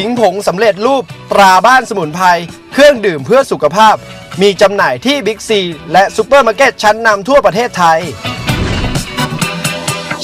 ขิงผงสำเร็จรูปตราบ้านสมุนไพรเครื่องดื่มเพื่อสุขภาพ มีจำหน่ายที่บิ๊กซี และซูเปอร์มาร์เก็ตชั้นนำทั่วประเทศไทย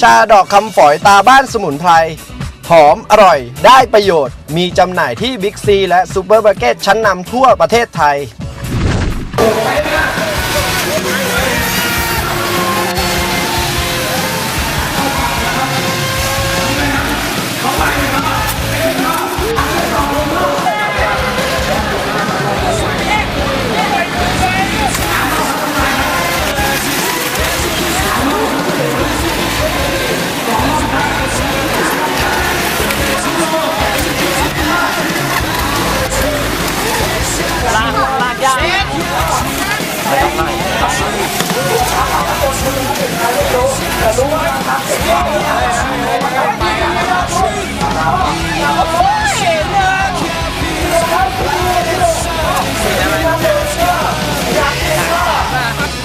ชาดอกคำฝอยตาบ้านสมุนไพรหอมอร่อยได้ประโยชน์ มีจำหน่ายที่บิ๊กซี และซูเปอร์มาร์เก็ตชั้นนำทั่วประเทศไทย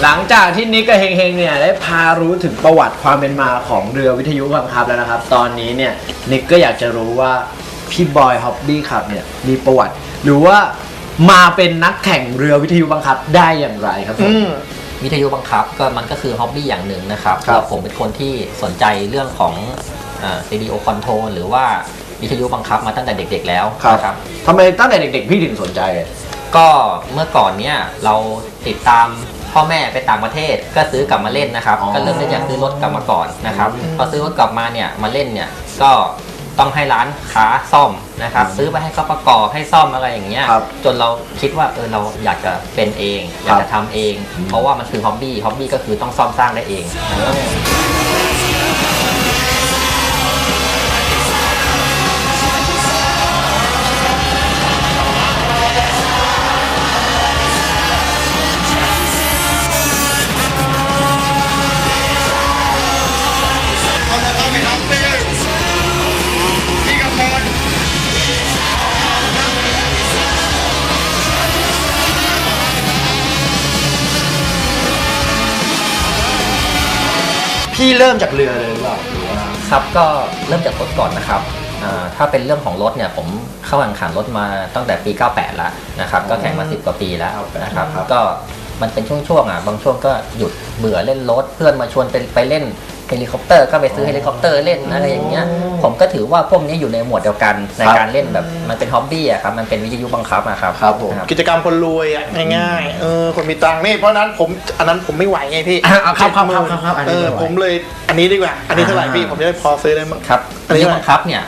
หลังจากที่นิกกับเฮงเฮงเนี่ยได้พารู้ถึงประวัติความเป็นมาของเรือวิทยุบังคับแล้วนะครับ ตอนนี้เนี่ยนิกก็อยากจะรู้ว่าพี่บอยฮอบบี้ขับเนี่ยมีประวัติ หรือว่ามาเป็นนักแข่งเรือวิทยุบังคับได้อย่างไรครับผม วิทยุบังคับก็มันก็คือฮ็อบบี้อย่างหนึ่งนะครับครับ แล้วผมเป็นคนที่สนใจเรื่องของซีดีโอคอนโทรลหรือว่าวิทยุบังคับมาตั้งแต่เด็ก ๆ แล้วนะครับ ทำไมตั้งแต่เด็กๆพี่ถึงสนใจ ก็เมื่อก่อนเนี่ยเราติดตาม พ่อแม่ไปต่างประเทศก็ซื้อกลับมาเล่นนะครับอ๋อก็เริ่มได้จากซื้อรถกลับมาก่อนนะครับพอซื้อรถกลับมาเนี่ยมาเล่นเนี่ยก็ต้องให้ร้านค้าซ่อมนะครับ ซื้อไปให้เขาประกอบให้ซ่อมอะไรอย่างเงี้ยครับจนเราคิดว่าเออเราอยากจะเป็นเอง อยากจะทำเอง เพราะว่ามันคือฮ็อบบี้ฮ็อบบี้ก็คือต้องซ่อมสร้างได้เอง พี่เริ่มจากเรือเลยหรือเปล่าหรือว่าครับก็เริ่มจากรถก่อนนะครับอ่าถ้าเป็นเรื่องของรถเนี่ยผมเข้าแข่งขันรถมาตั้งแต่ปี 98 แล้วนะครับ ก็แข่งมา 10 กว่าปีแล้วนะครับครับก็มันเป็นช่วงๆอะบางช่วงก็หยุดเบื่อเล่นรถเพื่อนมาชวนไปไปเล่น เฮลิคอปเตอร์ก็ไปซื้อเฮลิคอปเตอร์เล่นอะไรอย่างเงี้ยผมก็ถือว่าพวกนี้อยู่ในหมวดเดียวกันในการเล่นแบบมันเป็นฮ็อบบี้อะครับมันเป็นวิทยุบังคับอะครับครับผมกิจกรรมคนรวยอะง่ายๆเออคนมีตังค์นี่เพราะนั้นผมอันนั้นผมไม่ไหวไงพี่เอาครับครับครับครับครับอันนี้เออผมเลยอันนี้ดีกว่า อันนี้เท่าไหร่พี่ผมจะได้พอซื้อได้มั้งครับอันนี้บังคับเนี่ย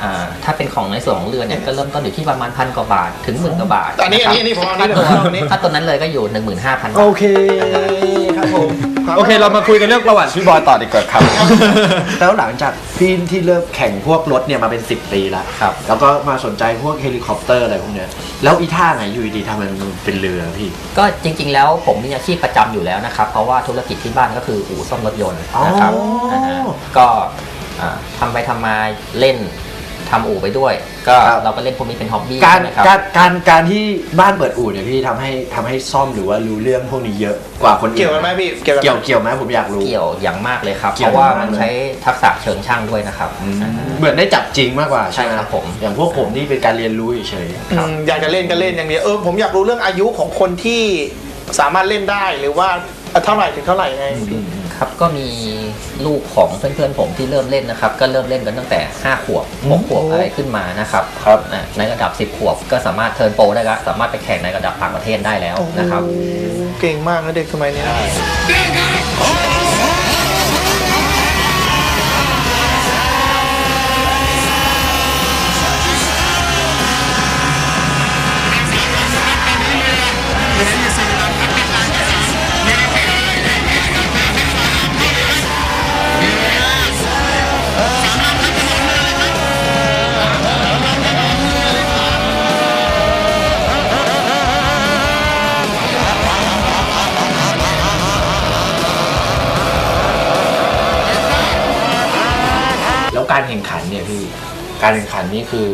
ถ้าเป็นของในส่วนของเรือเนี่ยก็เริ่มต้นอยู่ที่ประมาณพันกว่าบาทถึงหมื่นกว่าบาทอันนี้อันนี้อันนี้ผมอันนี้ถ้าตัวผมเอาอันนี้ถ้าตัวนั้นเลยก็อยู่15,000โอบาทเคครับผม โอเคเรามาคุยกันเรื่องประวัติพี่บอยต่อดีกว่าครับ แล้วหลังจากพี่ที่เริ่มแข่งพวกรถเนี่ยมาเป็น 10 ปีแล้วครับ แล้วก็มาสนใจพวกเฮลิคอปเตอร์อะไรพวกเนี้ย แล้วอีท่าไหนอยู่ดีๆทำไมมันเป็นเรือพี่ ก็จริง ๆ แล้วผมมีอาชีพประจำอยู่แล้วนะครับ เพราะว่าธุรกิจที่บ้านก็คืออู่ซ่อมรถยนต์นะครับอ๋ออ่าฮะก็อ่าทำไปทำมาเล่น ทำอู่ไปด้วย ก็ครับ เราก็เล่นพวกนี้เป็นฮ็อบบี้การใช่ไหมครับ การการการที่บ้านเปิดอู่เนี่ยพี่ทำให้ทำให้ซ่อมหรือว่ารู้เรื่องพวกนี้เยอะกว่าคนอื่นเกี่ยวกันไหมพี่เกี่ยวกันเกี่ยวไหมเกี่ยวไหมผมอยากรู้ เกี่ยวอย่างมากเลยครับ เกี่เพยวราะว่าอย่างมากมันใช้ทักษะเชิงช่างด้วยนะครับอืมอ่าฮะเหมือนได้จับจริงมากกว่าใช่ไหครับผม อย่างพวกผมนี่เป็นการเรียนรู้เฉยอืมอยากจะเล่นก็เล่นอย่างเดียวเออผมอยากรู้เรื่องอายุของคนที่สามารถเล่นได้หรือว่าเท่าไหร่ถึงเท่าไหร่ไงพี่ ครับก็มีลูกของเพื่อนๆผมที่เริ่มเล่นนะครับ ก็เริ่มเล่นกันตั้งแต่ 5 ขวบ6ขวบอะไรขึ้นมานะครับครับอะในระดับ 10 ขวบก็สามารถเทิร์นโปรได้แล้วสามารถไปแข่งในระดับต่างประเทศได้แล้วนะครับโอ้โหเก่งมากนะเด็กสมัยนี้ การแข่งขันนี่คือ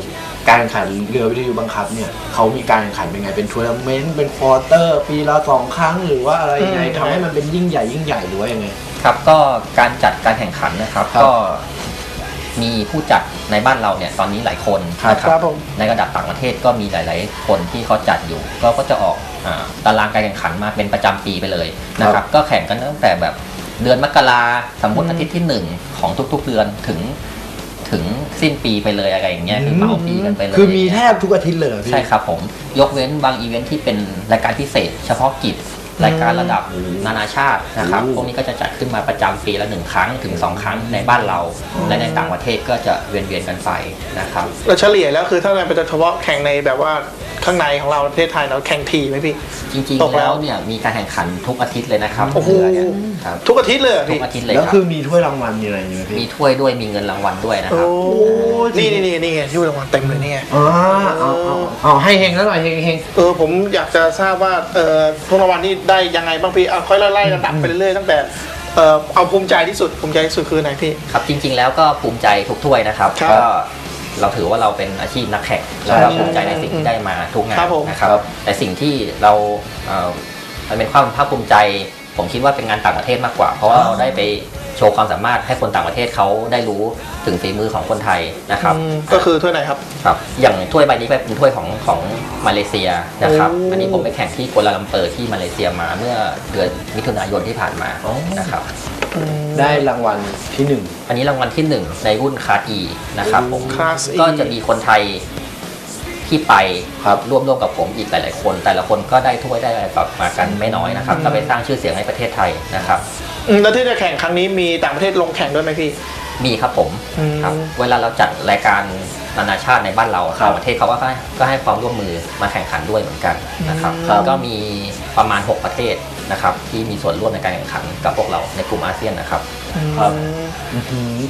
การแข่งขันเรือวิทยุบังคับเนี่ยเขามีการแข่งขันเป็นไงเป็นทัวร์นาเมนต์เป็นควอเตอร์ ปีละสองครั้งหรือว่าอะไรยังไงอืมทำให้มันเป็นยิ่งใหญ่ยิ่งใหญ่หรือว่ายังไง ครับก็การจัดการแข่งขันนะครับครับก็มีผู้จัดในบ้านเราเนี่ยตอนนี้หลายคนนะคครัรับบผม ในระดับต่างประเทศก็มีหลาย ๆ คนที่เขาจัดอยู่ ก็ก็จะออกอาตารางการแข่งขันมาเป็นประจำปีไปเลยนะครับ ก็แข่งกันตั้งแต่แบบเดือนมกราสมมติอาทิตย์ที่หนึ่งของทุก ๆ เดือนถึง ถึงสิ้นปีไปเลยอะไรอย่างเงี้ยคือเหมาปีกันไปเลยคือมีแทบทุกอาทิตย์เลยเหรอพี่ ใช่ครับผม ยกเว้นบางอีเวนท์ที่เป็นรายการพิเศษ เฉพาะกิจรายการระดับนานาชาตินะครับโอ้พวกนี้ก็จะจัดขึ้นมาประจำปีละหนึ่งครั้งถึงสองครั้งในบ้านเรา และในต่างประเทศก็จะเวียนๆกันไปนะครับ เราเฉลี่ยแล้วคือถ้าเราเป็นเฉพาะแข่งในแบบว่า ข้างในของเราประเทศไทยเราแข่งทีไหมพี่ จริง ตกๆ แล้แล้ววเนี่ยมีการแข่งขันทุกอาทิตย์เลยนะครับโอ้โห เรือเนี่ยครับทุกอาทิตย์เลยเหรอทุพี่กอาทิตย์เลยแล้วครับคือมีถ้วยรางวัลมีอะไรอยู่ไหมมีพี่ถ้วยด้วยมีเงินรางวัลด้วยนะโอ้ครับนี่นี่นี่นี่ไงที่รางวัลเต็มเลยนี่ไงอ๋อเอาเอาเอาให้เฮงแล้วหน่อยเฮงเฮงเออผมอยากจะทราบว่าเออทุกรางวัลนี่ได้ยังไงบ้างพี่เอาค่อยไล่ๆระดับไปเรื่อยๆตั้งแต่เออเอาภูมิใจที่สุดภูมิใจที่สุดคือไหนพี่ ครับจริง ๆ แล้วก็ภูมิใจทุกถ้วยนะครับครับ ก็ เราถือว่าเราเป็นอาชีพนักแข่งแล้วก็ภูมิใจในสิ่งที่ได้มาทุกงาครันบผม นะครับ แต่สิ่งที่เราเอ่อมันเป็นความภาคภูมิใจ ผมคิดว่าเป็นงานต่างประเทศมากกว่า เพราะว่าเราได้ไปโชว์ความสามารถให้คนต่างประเทศเขาได้รู้ถึงฝีมือของคนไทยนะครับอืมก็คือถ้วยไหนครับ ครับอย่างถ้วยใบนี้เป็นถ้วยของของมาเลเซียนะครับ โอ้ อันนี้ผมไปแข่งที่กัวลาลัมเปอร์ที่มาเลเซียมาเมื่อเดือนมิถุนายนที่ผ่านมานะครับ ได้รางวัลที่หนึ่งอันนี้รางวัลที่1ในรุ่นคลาส E นะครับผม Class E ก็จะมีคนไทยที่ไปครับร่วมร่วมกับผมอีกหลาย ๆ คน แต่ละคนก็ได้ถ้วยได้อะไรแบบมากันไม่น้อยนะครับก็ไปสร้างชื่อเสียงให้ประเทศไทยนะครับ อืมแล้วที่จะแข่งครั้งนี้มีต่างประเทศลงแข่งด้วยไหมพี่ มีครับผมอืมครับเวลาเราจัดรายการนานาชาติในบ้านเราต่างประเทศเขาก็ให้ก็ให้ความร่วมมือมาแข่งขันด้วยเหมือนกันนะครับ ครับ ก็มีประมาณ 6 ประเทศ นะครับที่มีส่วนร่วมในการแข่งขันกับพวกเราในกลุ่มอาเซียนนะครับครับ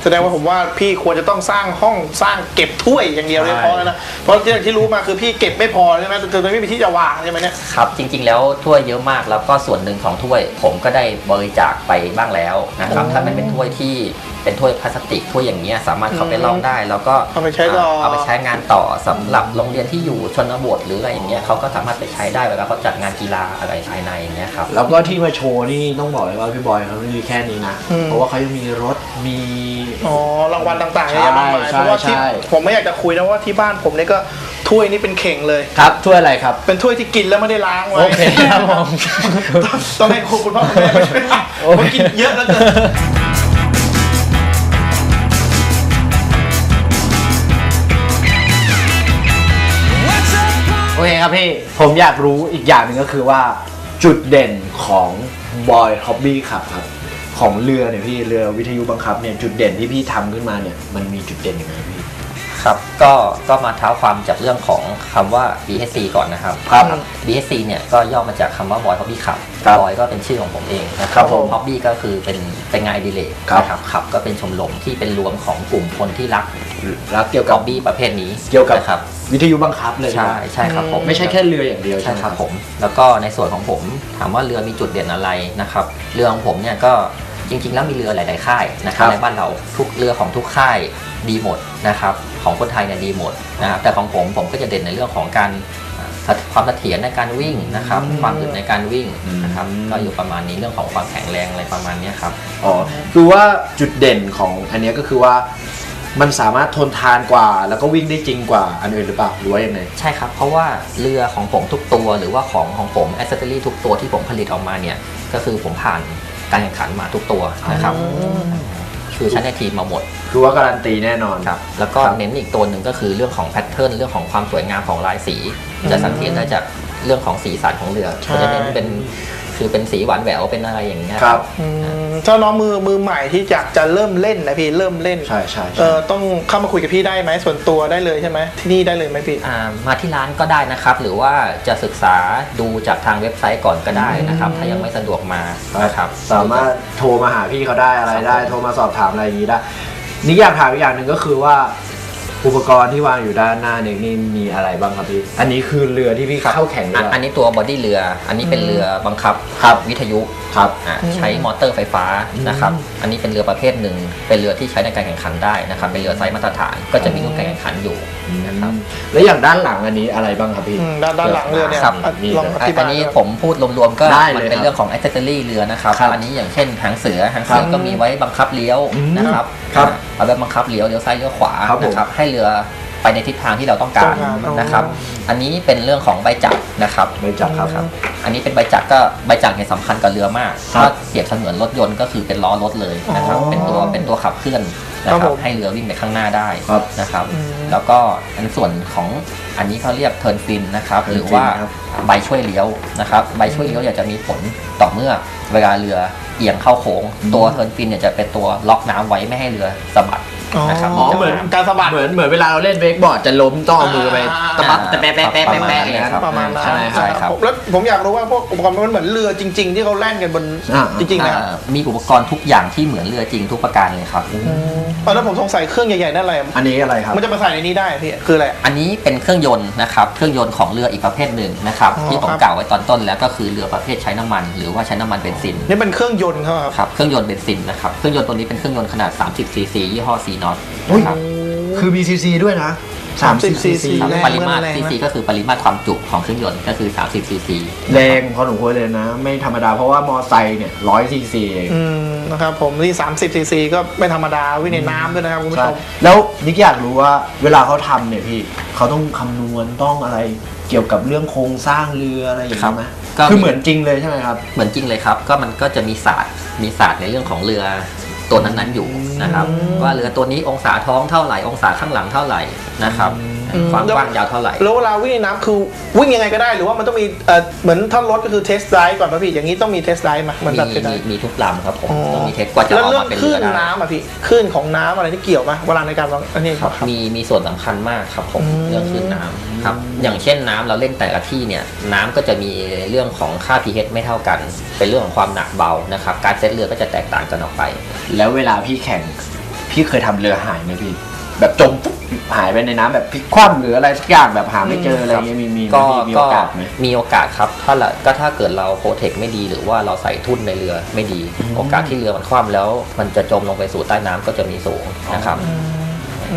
แสดงว่าผมว่าพี่ควรจะต้องสร้างห้องสร้างเก็บถ้วยอย่างเดียวเลยใช่ พอแล้วนะเพราะที่ที่รู้มาคือพี่เก็บไม่พอใช่ไหมจนไม่มีที่จะวางใช่ไหมเนี่ยครับจริงๆแล้วถ้วยเยอะมากแล้วก็ส่วนหนึ่งของถ้วย ผมก็ได้บริจาคไปบ้างแล้วนะครับอ๋อถ้ามันเป็นถ้วยที่ เป็นถ้วยพลาสติกถ้วยอย่างเงี้ยสามารถเข้าไปลอกได้ แล้วก็เอาไปใช้ต่อเอาไปใช้งานต่อสำหรับโรงเรียนที่อยู่ชนบทหรืออะไรอย่างเงี้ยเขาก็สามารถไปใช้ได้เวลาเขาจัดงานกีฬาอะไรภายในอย่างเงี้ยครับ แล้วก็ที่มาโชว์นี่ต้องบอกเลยว่าพี่บอยเขาไม่มีแค่นี้นะ อืม เพราะว่าเขายังมีรถมี อ๋อรางวัลต่างๆเยอะแยะมากมายใช่เพราะว่าที่ใช่ ผมไม่อยากจะคุยนะว่าที่บ้านผมเนี่ยก็ถ้วยนี่เป็นเข่งเลย ครับถ้วยอะไรครับ เป็นถ้วยที่กินแล้วไม่ได้ล้างไว้โอเคครับผม ต้องต้องให้คุณพ่อคุณแม่ไปช่วยล้างโอเคเพราะกินเยอะแล้วเกิน ครับพี่ ผมอยากรู้อีกอย่างหนึ่งก็คือว่า จุดเด่นของบอยฮอบบี้ขับครับ ของเรือเนี่ยพี่เรือวิทยุบังคับเนี่ยจุดเด่นที่พี่ทำขึ้นมาเนี่ยมันมีจุดเด่นยังไงพี่ ครับก็ก็มาเท้าความจากเรื่องของคำว่า BHC ก่อนนะครับ ครับ BHC เนี่ยก็ย่อมาจากคำว่า Boy Hobby Club ครับ Boy ก็เป็นชื่อของผมเองนะคครัรับบผม Hobby ก็คือเป็นเป็นงานอดิเลกครับนะครับขับก็เป็นชมรมที่เป็นรวมของกลุ่มคนที่รักรักเกี่ยวฮกับอบบี้ประเภทนี้เกี่ยวกับ นะครับวิทยุบังคับเลยใช่นะใช่ครับผม ไม่ใช่แค่เรืออย่างเดียวใช่ใช่ไหม ครับผมแล้วก็ในส่วนของผมถามว่าเรือมีจุดเด่นอะไรนะครับเรือของผมเนี่ยก็จริงๆ แล้วมีเรือหลาย ๆ ค่ายนะครับในบ้านเราทุกเรือของทุกค่าย ดีหมดนะครับของคนไทยเนี่ยดีหมดนะครับแต่ของผมผมก็จะเด่นในเรื่องของการอ่าความเสถียรในการวิ่งนะครับความอึดในการวิ่งนะครับก็อยู่ประมาณนี้เรื่องของความแข็งแรงอะไรประมาณเนี้ยครับอ๋อคือว่าจุดเด่นของอันเนี้ยก็คือว่ามันสามารถทนทานกว่า แล้วก็วิ่งได้จริงกว่าอันอื่นหรือเปล่าหรือว่ายังไงใช่ครับ เพราะว่าเรือของผมทุกตัวหรือว่าของของผมแอสเซสซอรี่ทุกตัวที่ผมผลิตออกมาเนี่ยก็คือผมผ่านการแข่งขันมาทุกตัวนะครับคือใช้ในทีมมาหมด คือว่าการันตีแน่นอน ครับแล้วก็ครับเน้นอีกตัวหนึ่งก็คือเรื่องของแพทเทิร์นเรื่องของความสวยงามของลายสี จะสังเกตได้จากเรื่องของสีสันของเรือใช่ก็จะเน้นเป็นคือเป็นสีหวานแหววเป็นอะไรอย่างเงี้ยครับอืมถ้าน้องมือมือใหม่ที่อยากจะเริ่มเล่นนะพี่เริ่มเล่นใช่ใช่เอใช่ อต้องเข้ามาคุยกับพี่ได้ไหมส่วนตัวได้เลยใช่ไหมที่นี่ได้เลยไหมพี่ อ่ามาที่ร้านก็ได้นะครับ หรือว่าจะศึกษาดูจากทางเว็บไซต์ก่อนก็ได้นะครับ ถ้ายังไม่สะดวกมานะครับ สามารถโทรมาหาพี่เขาได้อะไรได้โทรมาสอบถามอะไรอย่างนี้ได้ นี่อยากถามอีกอย่างหนึ่งก็คือว่า อุปกรณ์ที่วางอยู่ด้านหน้าเนี่ยนี่มีอะไรบ้างครับพี่ อันนี้คือเรือที่พี่เข้าแข่งด้อัวนยอันนี้ตัวบอดี้เรือ อันนี้เป็นเรือบังคับครับวิทยุครับอะใช้มอเตอร์ไฟฟ้านะครับ อันนี้เป็นเรือประเภทหนึ่ง เป็นเรือที่ใช้ในการแข่งขันได้นะครับ เป็นเรือไซส์มาตรฐาน ก็จะมีรุ่นการแข่งขันอยู่นะครับ แล้วอย่างด้านหลังอันนี้อะไรบ้างครับพี่อืมด้านด้านหลังเรือเนี่ยครับอะนี่ลองออัธิบานยนี้ด้วยผมพูดรวมๆก็ได้เลยมัเป็นครับเรื่องของ accessory เรือนะครับครับ อันนี้อย่างเช่นหางเสือ หางเสือครับก็มีไว้บังคับเลี้ยวอืมนะครับ ครับอ่าเอาแบบบังคับเลี้ยว เลี้ยวซ้าย เลี้ยวขวาครับผมนะครับ ให้เรือไปในทิศทางที่เราต้องการต้องการอ๋อนะครับอันนี้เป็นเรื่องของใบจักรนะครับใบจักรครับ อันนี้เป็นใบจักรก็ใบจักรเนี่ยสำคัญกับเรือมากครับถ้าเปรียบเสมือนรถยนต์ก็คือเป็นล้อรถเลยนะครับ อ๋อเป็นตัวเป็นตัวขับเคลื่อนนะคครัรับบผมให้เรือวิ่งไปข้างหน้าได้ครับนะครับ อืม แล้วก็อันส่วนของอันนี้เขาเรียกเทิร์นฟินนะครับ Turn หรือว่า fin ครับ ใบช่วยเลี้ยวนะครับ ใบช่วยเลี้ยวเนี่ยจะมีผลต่อเมื่อเวลาเรือเอียงเข้าโค้ง ตัวเทิร์นฟินเนี่ยจะเป็นตัวล็อกน้ำไว้ไม่ให้เรือสะบัด นะครับอ๋อเหมือนการสะบัด เหมือนเหมือนเวลาเราเล่นเวกบอร์ดจะล้มต้องเอามือไปอ่าตะปับตะแปะแปะแปะแปะแปะอย่างนั้นประมาณนั้นใช่ใช่ครับผมแล้วผมอยากรู้ว่าพวกอุปกรณ์มันเหมือนเรือจริง ๆ ที่เขาแล่นกันบนอ่าจริงๆนะอ่ามีอุปกรณ์ทุกอย่างที่เหมือนเรือจริงทุกประการเลยครับตอนนั้นผมสงสัยเครื่องใหญ่ๆนั่นอะไรอันนี้อะไรครับมันจะมาใส่ในนี้ได้พี่คืออะไรอันนี้เป็นเครื่องยนต์นะครับเครื่องยนต์ของเรืออีกประเภทหนึ่งนะครับอ๋อที่ผมครับกล่าวไว้ตอนต้นแล้วก็คือเรือประเภทใช้น้ำมัน หรือว่าใช้น้ำมันเบนซินนี่เป็นเครื่องยนต์เขาครับครับเครื่องยนต์เบนซินนะครับเครื่องยนต์ตัวนี้เป็นเครื่องยนต์ขนาด 30ซีซียี่ห้อ C น็อตอุ้ยครับคือ BCC ด้วยนะ 30 cc ครับแรงปริมาตร แรงซีนะซีก็คือปริมาตรความจุของเครื่องยนต์ก็คือ 30ซีซีแรงพอสมควรเลยนะ ไม่ธรรมดาเพราะว่ามอไซค์เนี่ยร้อยซีซีเองอืมนะครับผมนี่ 30 ซีซีก็ไม่ธรรมดาวิ่งในน้ำด้วยนะครับคุณผู้ใช่ชม แล้วนิกอยากรู้ว่าเวลาเขาทำเนี่ยพี่เขาต้องคำนวณต้องอะไรเกี่ยวกับเรื่องโครงสร้างเรืออะไรอย่างครันี้บไหมก็ คือเหมือนจริงเลยใช่ไหมครับ เหมือนจริงเลยครับ ก็มันก็จะมีศาสตร์มีศาสตร์ในเรื่องของเรือ ตัวนั้นๆอยู่นะครับ ว่าเรือตัวนี้องศาท้องเท่าไหร่องศาข้างหลังเท่าไหร่นะครับอืมความกว้างยาวเท่าไหร่ แล้วเวลาวิ่งในน้ำคือวิ่งยังไงก็ได้หรือว่ามันต้องมีเอ่อเหมือนถ้ารถก็คือเทสไดร์ก่อนป่ะพี่อย่างนี้ต้องมีเทสไดร์ไหมเหมือนมีแบบเทสไดมีร์มีทุกลำครับผมอ๋อต้องมีเทสกว่าจะแล้วออกเรื่อมางเป็นคลื่เรืนอได้น้ำอะพี่คลื่นของน้ำอะไรที่เกี่ยวไหมเวลาในการวางอันนี้ครับมีมีส่วนสำคัญมากครับผมอืม เรื่องคลื่นน้ำครับอย่างเช่นน้ำเราเล่นแต่ละที่เนี่ยน้ำก็จะมีเรื่องของค่า pH ไม่เท่ากัน เป็นเรื่องของความหนักเบานะครับการเซตเรือก็จะแตกต่างกันออกไป แล้วเวลาพี่แข่ง พี่เคยทำเรือหายไหมพี่ แบบจมปุ๊บ หายไปในน้ำแบบพลิกคว่ำหรืออะไรสักอย่างแบบหาไม่เจออะไรเงี้ยมีมีไหมก็พี่มีก็โอกาสไหมมีโอกาสครับ ถ้าละก็ถ้าเกิดเราโปรเทคไม่ดีหรือว่าเราใส่ทุ่นในเรือไม่ดี โอกาสที่เรือมันคว่ำแล้ว มันจะจมลงไปสู่ใต้น้ำก็จะมีสูงนะครับ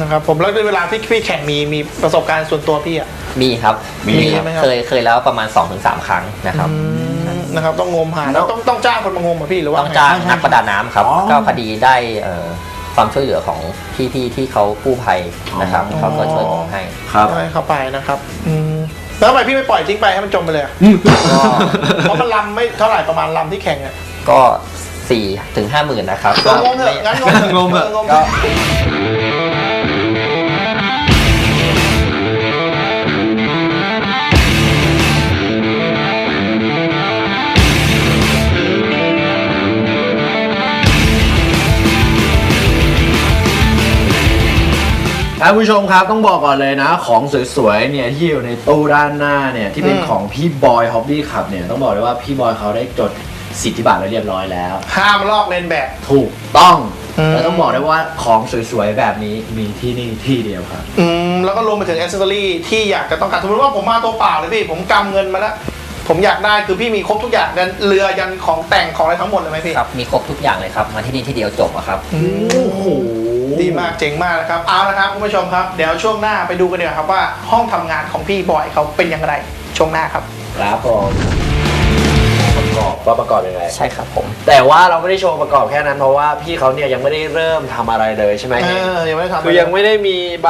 นะครับผมแล้วเวลาพี่พี่แข่งมีมีประสบการณ์ส่วนตัวพี่อะมีครับมีครับไหมครับเคยเคยแล้วประมาณ 2-3 ครั้งนะครับนะครับต้องงมหาแล้วต้องต้องจ้างคนมางมอะพี่หรือว่าต้องจ้างไนักประดาน้ำครับอ๋อก็พอดีได้เอ่อ ความช่วยเหลือของพี่ๆที่เขากู้ภัยนะครับอ๋อ เขาก็ช่วยผมให้ ครับ ให้เข้าไปนะครับอืมแล้วทำไมพี่ไม่ปล่อยทิ้งไปให้มันจมไปเลยอะเพราะมันลำไม่เท่าไหร่ประมาณลำที่แข่งอะก็4ถึง5หมื่นนะครับงงงเถอะงั้นงงเถอะงงเถอะงงเถอะ ท่านผู้ชมครับต้องบอกก่อนเลยนะ ของสวยๆเนี่ยที่อยู่ในตู้ด้านหน้าเนี่ยที่เป็นอืมของพี่บอยฮอบบี้ขับเนี่ยต้องบอกเลยว่าพี่บอยเขาได้จดสิทธิบัตรไว้เรียบร้อยแล้ว ห้ามลอกเลียนแบบ ถูกต้องอืม แล้วต้องบอกได้ว่าของสวยๆแบบนี้มีที่นี่ที่เดียวครับ อืมแล้วก็รวมไปถึงอ c เซสซอรี่ที่อยากจะต้องการสมมติว่าผมมาตัวเปล่าเลยพี่ ผมกำเงินมาแล้ว ผมอยากได้คือพี่มีครบทุกอย่างยันเรือยันของแต่งของอะไรทั้งหมดเลยไหมพี่ ครับ มีครบทุกอย่างเลยครับ มาที่นี่ที่เดียวจบอะครับอืมโอ้โห ดีมากเจ๋งมากนะครับเอาละครับคุณผู้ชมครับเดี๋ยวช่วงหน้าไปดูกันดีกว่าครับว่าห้องทำงานของพี่บอยเขาเป็นอย่างไรช่วงหน้าครับครับผมประกอบว่าประกอบยังไงใช่ครับผม แต่ว่าเราไม่ได้โชว์ประกอบแค่นั้นเพราะว่าพี่เขาเนี่ยยังไม่ได้เริ่มทำอะไรเลยใช่ไหมเออยังไม่ได้ทำคือยังไม่ได้มีใบ